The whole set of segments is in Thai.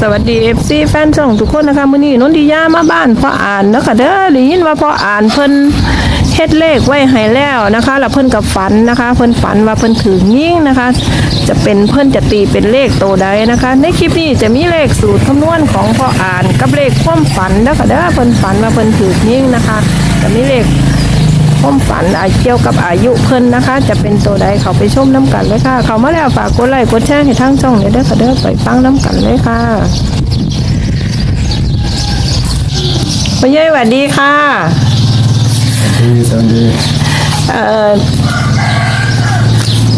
สวัสดี FC แฟนช่องทุกคนนะคะมื้อนี้นนทิยามาบ้านพ่ออ่านนะคะเด้อได้ยินว่าพ่ออ่านเพิ่นเฮ็ดเลขไว้ให้แล้วนะคะแล้วเพิ่นกับฝันนะคะ เพิ่นฝันว่าเพิ่นถือยิ่งนะคะ จะเป็นเพิ่นจะตีเป็นเลขโตใดนะคะ ในคลิปนี้จะมีเลขสูตรคำนวณของพ่ออ่านกับเลขความฝันนะคะเด้อเพิ่นฝันว่าเพิ่นถือยิ่งนะคะ จะมีเลข ความฝันอาเกี่ยวกับอายุเพิ่นนะคะ จะเป็นตัวใดเขาไปชมน้ำกันเลยค่ะ เขามาแล้วฝากกดไลค์กดแชร์ให้ทั้งช่องเลยเด้อค่ะเด้อไปฟังน้ำกันเลยค่ะพ่อใหญ่สวัสดีค่ะดีสวัสดีเอ่อ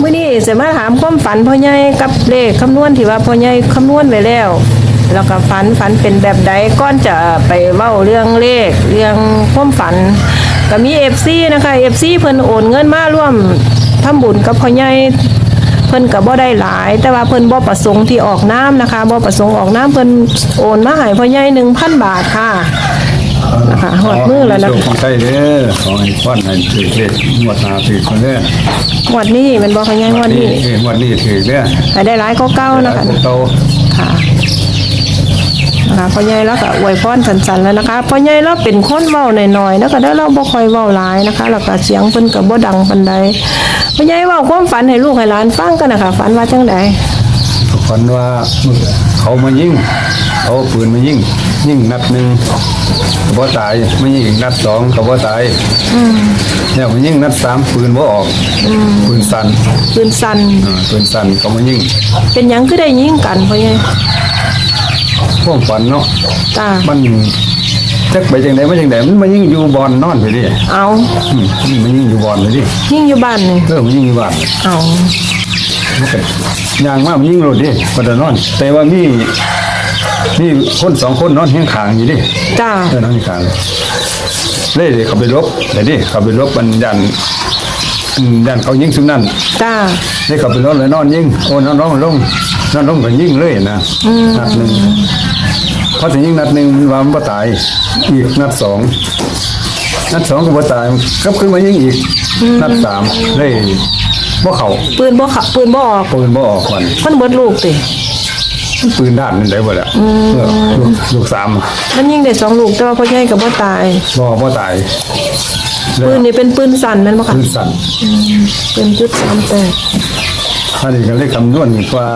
มื่อนี้จะมาถามความฝันพ่อใหญ่กับเลขคำนวณที่ว่าพ่อใหญ่คำนวณไว้แล้วแล้วก็ฝันฝันเป็นแบบใดก่อนจะไปเว้าเรื่องเลข เรื่องความฝัน ก็มีเอฟซีนะคะเอฟซีเพิ่นโอนเงินมาร่วมทำบุญกับพ่อใหญ่เพิ่นก็บ่ได้หลาย แต่ว่าเพิ่นบ่ประสงค์ที่ออกน้ำนะคะบ่ประสงค์ออกน้ำเพิ่นโอนมาให้พ่อใหญ่1,000บาทค่ะนะคะหอดมือแล้วนะขอให้โชคใช่เด้อขอให้ฟันให้ถือเลขงวดหนาถือคนเด้องวดนี้แมันบ่พ่อใหญ่งวดนี้เอ้ยงวดนี้ถือเด้อให้ได้หลายก็เก้านะคะโตค่ะ นะคะพ่อใหญ่แล้วก็อวยพรสันๆแล้วนะคะพ่อใหญ่เราเป็นคนเว้าหน่อยๆนะคะได้เราบ่ค่อยเว้าหลายนะคะแล้วก็เสียงเพิ่นก็บ่ดังปานใดพ่อใหญ่เว้าความฝันให้ลูกให้หลานฟังกันนะคะฝันว่าจังไดฝันว่าเขามายิงเขาเอาปืนมายิงยิงนัดหนึ่งเขาบ่ตายไม่ยิงอีกนัดสองเขาบ่ตายเนี่ยมันยิงนัดสามปืนบ่ออกปืนสั่นปืนสั่นอ่าปืนสั่นเขามายิงเป็นหยังคือได้ยิงกันพ่อใหญ่ พวกฝันเนาะจ้ามันจักไปจังไดมาจังไดมันมายิงอยู่บอนนอนไปดิเอาอืมมันยิงอยู่บอนไปดิยิงอยู่บ้านนี่เออมันยิงอยู่บ้านเอามันก็ยางมากมันยิงรถดิก็จะนอน แต่ว่ามีมีคนสองคนนอนเฮียงขางอยู่ดิจ้าเออนอนเฮียงขางเลยเดี๋ยวเขาไปลบเดี๋ยวดิเขาไปลบมันยัน อืมยันเขายิงซุมนั่นจ้าเลยเขาไปลบเลยนอนยิงโอ้นอนร้องลงนอนลงก็ยิงเลยนะนัดหนึ่งพอถึงยิงนัดหนึ่งมันว่ามันบ่ตายอีกนัดสองนัดสองก็บ่ตายก็ขึ้นมายิงอีก นัดสามเลยบ่เขาปืนบ่ขับปืนบ่ออกปืนบ่ออกมันมันเบิดลูกติปืนด้านนั่นได้บ่ล่ะเออลูกลูกสามมันยิงได้สองลูกแต่ว่าพ่อใหญ่ก็บ่ตายบ่บ่ตายแล้ว ปืนนี่เป็นปืนสั่นแม่นบ่คะปืนสั่นปืนจุด38อันนี้ก็เลยคำนวณว่า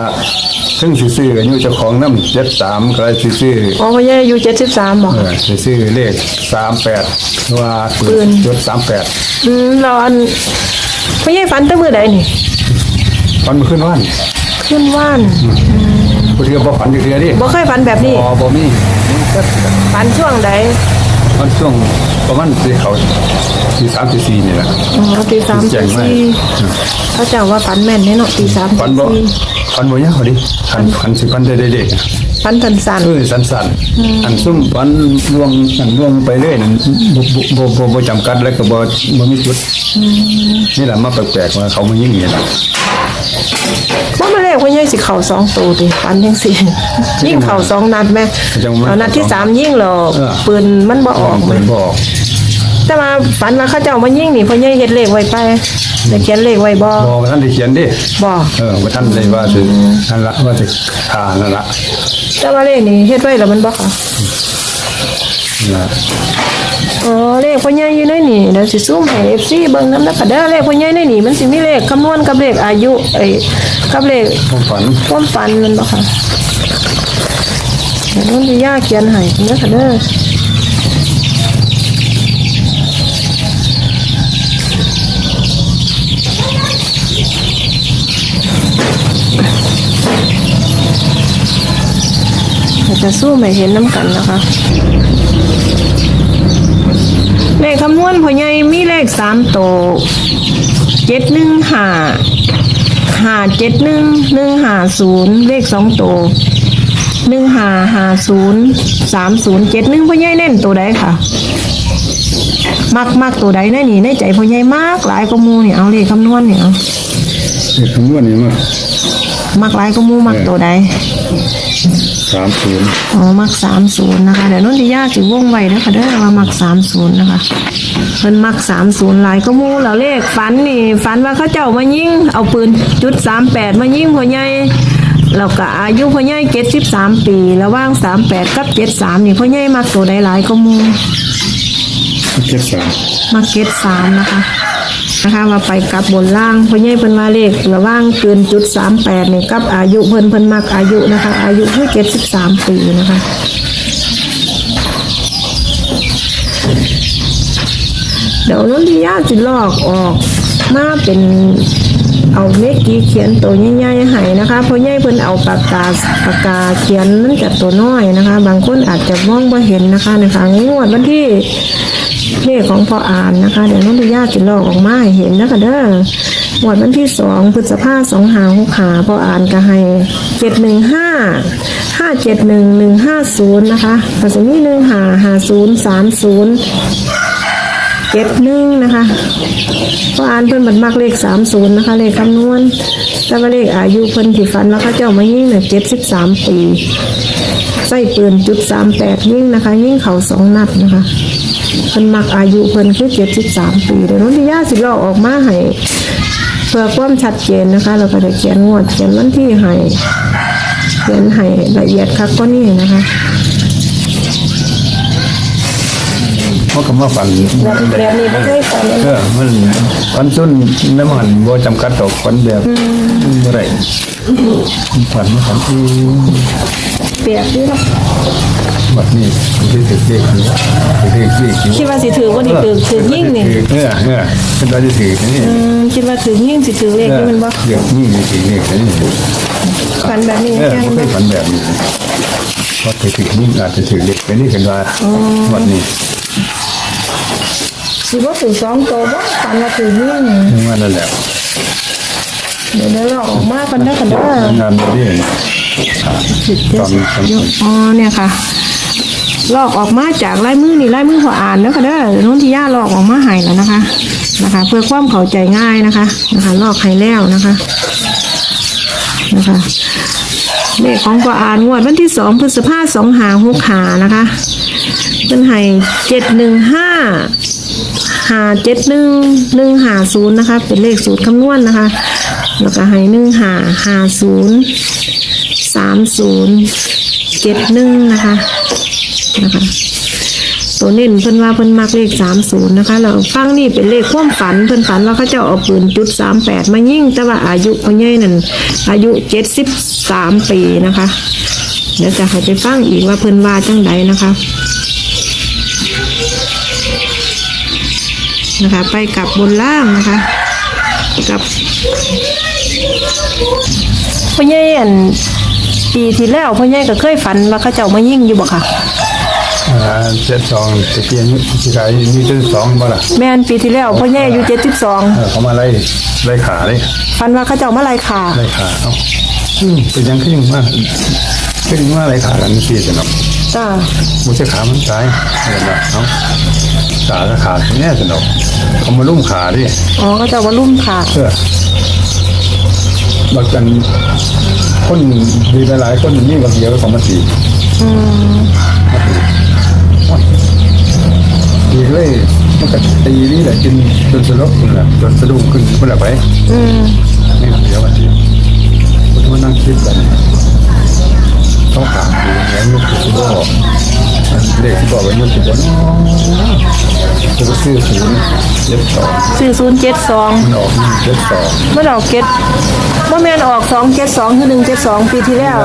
ซึ่งสิซื้ออายุเจ้าของน้ำเจ็ดสามก็เลยสิซื้ออ๋อพ่อใหญ่อายุ73บ่เออสิซื้อเลขสามแปดว่าปืปืนนจุดสามแปดอืมเราอันพ่อใหญ่ฝันแต่มื้อใดนี่มันมาขึ้นว่านขึ้นว่านผู้ที่บ่ฝันอยู่เทื่อดิบ่เคยฝันแบบนี้บ่บ่มีฝันช่วงใดมันช่วง ประมาณที่เขาที่สามที่สี่นี่แหละ อ๋อตีสามแจ้ตีงมาสี่เขาเจ้าว่าฝันแม่นแน่เนาะตีสามฝันตีบ่สี่ฝันบ่ยาวดิฝันฝันสิฝันได้เด็ก ฝันสั้นเออสั้นๆอันซุ่มฝันล่วงอันล่วงไปเรื่อยนั่นบ่บ่บ่บ่บ่จำกัดแล้วก็บ่บ่มีจุดนี่แหละมาแปลกๆว่าเขามายิงนี่ล่ะๆว่ามาแรกพ่อใหญ่สิเข้าสองตัวติฝันจังซี่ยิงเข้าสองนัดแม่จังหวะเอานัดที่สามยิงแล้วเออปืนมันบ่ออกมัแม่นบ่ออก แต่ว่าฝันว่าเขาเจ้ามายิงนี่พ่อใหญ่เฮ็ดเลขไว้ไปได้เขียนเลขไว้บ่บ่ว่าท่านได้เขียนดิบ่เออว่าท่านได้ว่าสินั่นละว่าสิทานั่นละแต่ว่าเลขนี่เฮ็ดไว้แล้วมันบ่ค่ะนะอ๋อเลขพ่อใหญ่อยู่ในนี่เดี๋ยวสิซูมให้ FC เบิ่งนำนะคะเด้อเลขพ่อใหญ่ในนี่มันสิมีเลขคำนวณกับเลขอายุไอ้กับเลขผมฝันความฝันมันบ่ค่ะเดี๋ยวนุ่นจะย่าเขียนให้เด้อค่ะเด้อเดี๋ยว จะสู้ไม่เห็นน้ำกันนะคะเลขคำนวณพ่อใหญ่มีเลขสามโตวเจ็ดหนึ่งห้าห้าเจ็ดหนึ่งหนึ่งห้าศูนย์เลขสองโตวหนึ่งห้าห้าศูนย์สามศูนย์เจ็ดหนึ่งพ่อใหญ่เน้นตัวใดค่ะมักมักตัวใดแน่นี่ในใจพ่อใหญ่มากหลายกมูเนี่ยเอาเลขคำนวณเนี่ยเอาเลขคำนวณนี่มา มักหลายก็มูมักตัวใด30อ๋อมักสามศูนย์นะคะเดี๋ยวนุ่นที่ยากสิวงไว้นะคะเด้อว่ามักสามศูนย์นะคะเพิ่นมักสามศูนย์หลายก็มูแล้วเลขฝันนี่ฝันว่าเขาเจ้ามายิงเอาปืนจุดสามแปดมายิงพ่อใหญ่แล้วก็อายุพ่อใหญ่เจ็ดสิบสามปีระหว่างสามแปดกับเจ็ดสามนี่พ่อใหญ่มักตัวใดหลายก็มูเจ็ดสามมาเก็ตสามนะคะ นะคะว่าไปกลับบนล่างพ่อใหญ่เพิ่นมาเลขระว่างเกินจุดสามแปดนี่กับอายุเพิ่นเพิ่นมักอายุนะคะ อายุคือเจ็ดสิบสามปีนะคะเดี๋ยวนนทิยาสิลอกออกมาเป็นเอาเมกกี้เขียนตัวใหญ่ๆให้นะคะเพราะใหญ่เพิ่นเอาปากกาปากกาเขียนมันจะตัวน้อยนะคะ บางคนอาจจะมองบ่เห็นนะคะนะคะงวดวันที่ เลขของพ่ออ่านนะคะ เดี๋ยวนนทิยาสิลอกออกมาให้เห็นนะคะเด้องวดวันที่สองพฤษภาสองหาหกหาพ่ออ่านก็ให้เจ็ดหนึ่งห้าห้าเจ็ดหนึ่งหนึ่งห้าศูนย์นะคะภาษามีหนึ่งหาหาศูนย์สามศูนย์เจ็ดหนึ่งนะคะพราะอ่านเพิ่นบันมักเลขสามศูนย์นะคะ เลขคำนวณแต่ว่าเลขอายุเพิ่นที่ฟันแล้วก็เจ้ามายิ่งเนี่ยเจ็ดสิบสามปีใส่ปืนจุดสามแปดยิ่งนะคะ ยิ่งเขาสองนัดนะคะ เพิ่นมักอายุเพิ่นคือเจ็ดสิบสามปีเดี๋ยวน้องที่ย่าสิลอกออกมาให้เพื่อความชัดเจนนะคะ เราก็จะเขียนงวดเขียนวันที่ให้เขียนให้ละเอียดครับก็นี่นะคะเพราะคำว่าฝันแบบแบบนี้ไม่ใช่ฝันเออมันฝันจนน้ำมันบ่จำกัดดอกฝันแบบบ่ได้ ฝันฝันที่เปียกนี่หรอบัดนี้ที่ถึกเด็กอยู่ถึกเด็กอยู่คิดว่าสิถือว่าสิถือถือยิ่งนี่เออเออเป็นตัวที่ถือนี่อืมคิดว่าถือยิ่งสิถือเลขนี่มันบ่เด็กนี่มีถือนี่นี่ฝันแบบนี้เออแจ้งไม่เคบ่ยฝันแบบนี้พอถือนี่อาจจะถือเด็กไปนี่กันว่าบัดนี้สิว่าถือสองตัวบ่ฝันว่าถือยิ่งนึกว่านั่นแหละ เดี๋ยวเดี๋ยวเราออกมากันเด้อกันเด้องานบ่ได้สิเดี๋ยวอ๋อเนี่ยค่ะ ลอกออกมาจากลายมือนี่ลายมือพออ่านแล้วก็เด้อน้องที่ย่าลอกออกมาให้แล้วนะคะ นะคะ เพื่อความเข้าใจง่ายนะคะ นะคะ ลอกให้แล้วนะคะ นะคะเลขของพออ่านงวดวันที่สองพฤษภาสองหาหกหานะคะเป็นให้เจ็ดหนึ่งห้าหาเจ็ดหนึ่งหนึ่งหาศูนย์นะคะ เป็นเลขสูตรคำนวณนะคะ แล้วก็ให้หนึ่งหาหาศูนย์สามศูนย์เจ็ดหนึ่งนะคะนะคะ ตัวเน้นเพิ่นว่าเพิ่นมักเลขสามศูนย์นะคะแล้วฟังนี่เป็นเลขความฝันเพิ่นฝันว่าเขาจะเอาปืนจุดสามแปดมายิ่งแต่ว่าอายุพ่อใหญ่นั่นอายุเจ็ดสิบสามปีนะคะ เดี๋ยวจะให้ไปฟังอีกว่าเพิ่นว่าจังใดนะคะนะคะไปกลับบนล่างนะคะกับ พ่อใหญ่อันปีที่แล้วพ่อใหญ่ก็เคยฝันว่าเขาเจ้ามายิงอยู่บ่ค่ะอ่าเจ็ดสองตะเกียงสิขายมีเจ็ดสองบ่ล่ะแม่นปีที่แล้วพ่อแย่อายุเจ็ดสิบสองเออเขามาไล่ไล่ขาเลยฟันว่าเขาเจ้ามาลายขาไล่ขาเอ้าอืมเป็นยังขึ้นมาขึ้นมาไล่ขากันสิสนอกจ้ามุใช่ขามันตายเห็นไหมเอ้าขาก็ขาดแน่สนอกเขามาลุ่มขาดิอ๋อเขาเจ้าว่าลุ่มขาเออ บักกันคนดีหลายๆคนนี่บางเดียวก็เขามาตีอืมดีเลยมันก็ตีนี่แหละกินจนสลบขึ้นแหละจนสะดุ้งขึ้นเพื่อไปอืมนี่เดี๋ยววันที่ผมมานั่งคิดแบบต้องถามดูแล้วยุคที่บอก เด็กที่บอกว่ายุคที่บอกจะไปซื้อศูนย์เจ็ดสองสี่ศูนย์เจ็ดสองมันออกหนึ่งเจ็ดสองเมื่อเราเก็ตว่าแม่นออกสองเจ็ดสองคือหนึ่งเจ็ดสองปีที่แล้ว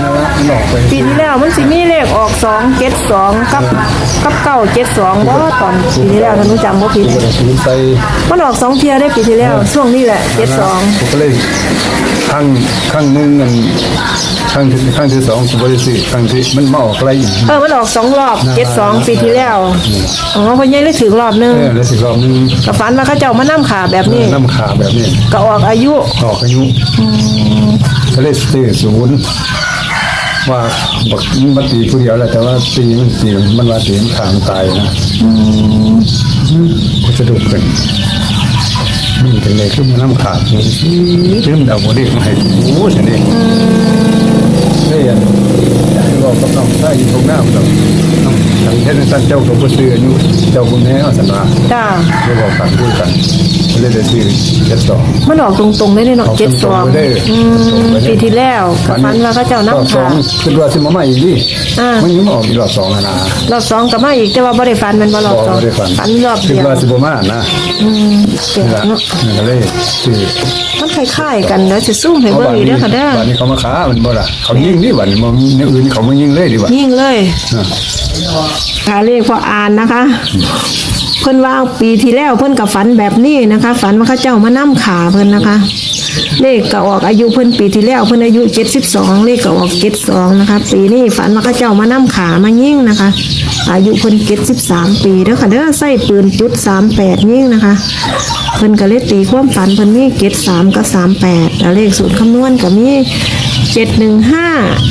นะว่ามันออกไปปีที่แล้วมันสิมีเลขออกสองเจ็ดสองกับกับเก้าเจ็ดสองว่าตอนปีที่แล้วถ้าหนูจำว่าผิดศูนย์ไปมันออกสองเทียได้ปีที่แล้ว ช่วงนี้แหละเจ็ดสองผมก็เลย ข้างข้างหนึ่งกันข้างที่ข้างที่สองผมก็เลยซื้อข้างที่มันมาออกอะไรอีก เออมันออกสองรอบเจ็ดสองปีที่แล้วอ๋อพ่อใหญ่เลยถึงรอบหนึงเออแล้วสิรอบนึงกับฝันว่าเขาเจ้ามานั่ขาแบบนี้น้ำขาแบบนี้ก็ออกอายุออกอายุก็เลยซื้อศูนย์ว่าบอกมันตีผู้เดียวแหละแต่ว่าตีมันตีมันว่าตีมันขางตายนะก็จะดุกัน มันเป็นเลยขึ้นมาน้ำขาดเลยขึ้นเอาโมเด็กมาให้โอ้ฉันเองเฮ้ยอันบอกกับน้องใต้อยู่ตรงหน้ามันน้อง ทางเฮ็ดสั้นเจ้าก็บ่ซื้ออายุเจ้าบ่แม่เอาซั่นว่าจ้าได้บอกกันคุยกันเลยได้ซื้อเจ็ดสอง มันออกตรงๆเลยเนาะออกเจ็ดตสรงองๆไปเลยอืมตรงๆไปเลย ปีที่แล้วกับฟันว่าเขาเจ้ารอบน้ำสอขางคิดว่าสิมาใหม่อีกดิอ่ามั มันยังมาออกอีกรอบสองอะนะรอบสองกับมาอีกแต่ว่าบ่ได้ฟันมันบ่รอบบอกสองไม่ได้ฟันฟันรอบคิดเดียวว่าสิบ่มานะอืมเก่งนี่ละเนาะนี่ก็เลยซื้อมันคล้ายๆกันแล้วจะซุ่มให้เบิ่งอีกเด้อค่ะเด้อวันนี้เขามาค้ามันบ่ล่ะเขายิงดิวันนี้มันมีอย่างอื่นเขามายิงเลยดีกว่ายิ่งเลย อ่า ค่ะเลขพออ่านนะคะ เพิ่นว่าปีที่แล้วเพิ่นกับฝันแบบนี้นะคะ ฝันว่าเขาเจ้ามานํขาเพิ่นนะคะ เลขก็ออกอายุเพิ่นปีที่แล้วเพิ่นอายุ72เลขก็ออก72นะคะปีนี้ฝันว่าเขาเจ้ามานํขามายิ่งนะคะ อายุเพิ่น73ปีเด้อค่ะเด้อใส่ปืนจุด38ยิงนะคะ เพิ่นก็เลยตีความฝันเพิ่นมี73กับ38แล้วเลขสูตรคำนวณก็มี เจ็ดหนึ่งห้า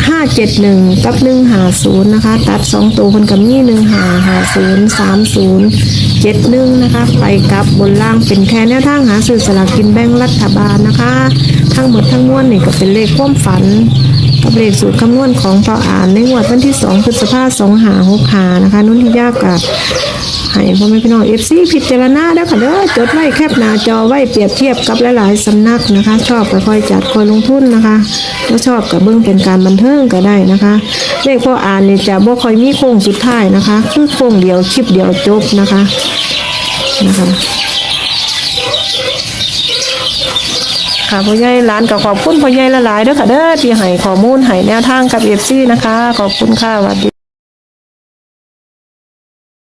ห้าเจ็ดหนึ่งกับหนึ่งหาศูนย์นะคะ ตัดสองตัวคนกับนี่หนึ่งหาหาศูนย์สามศูนย์เจ็ดหนึ่งนะคะ ไปกับบนล่างเป็นแค่แนวทางหาสื่อสลากกินแบ่งรัฐบาลนะคะ ทั้งหมดทั้งมวลนี่ก็เป็นเลขความฝัน เลขสูตรคำนวณของต่ออ่านในงวดวันที่สองพฤษภาสองหาหกหานะคะนุ่นที่ยากกับให้พ่อแม่พี่น้องเอฟซีพิจารณาได้อค่ะเด้อจดไว้แคปหน้าจอไว้เปรียบเทียบกับหลายๆสำนักนะคะ ชอบก็ค่อยจัดค่อยลงทุนนะคะถ้าชอบกับเบื้องเป็นการบันเทิงก็ได้นะคะเลขพออ่านเนี่ยจะบ่ค่อยมีโค้งสุดท้ายนะคะ คือโค้งเดียวคลิปเดียวจบนะคะนะคะ ค่ะพ่อใหญ่ร้านก็ขอบคุณพ่อใหญ่ละหลายเด้อค่ะเด้อที่ให้ข้อมูลให้แนวทางกับเอฟซีนะคะ ขอบคุณค่ะสวัสดี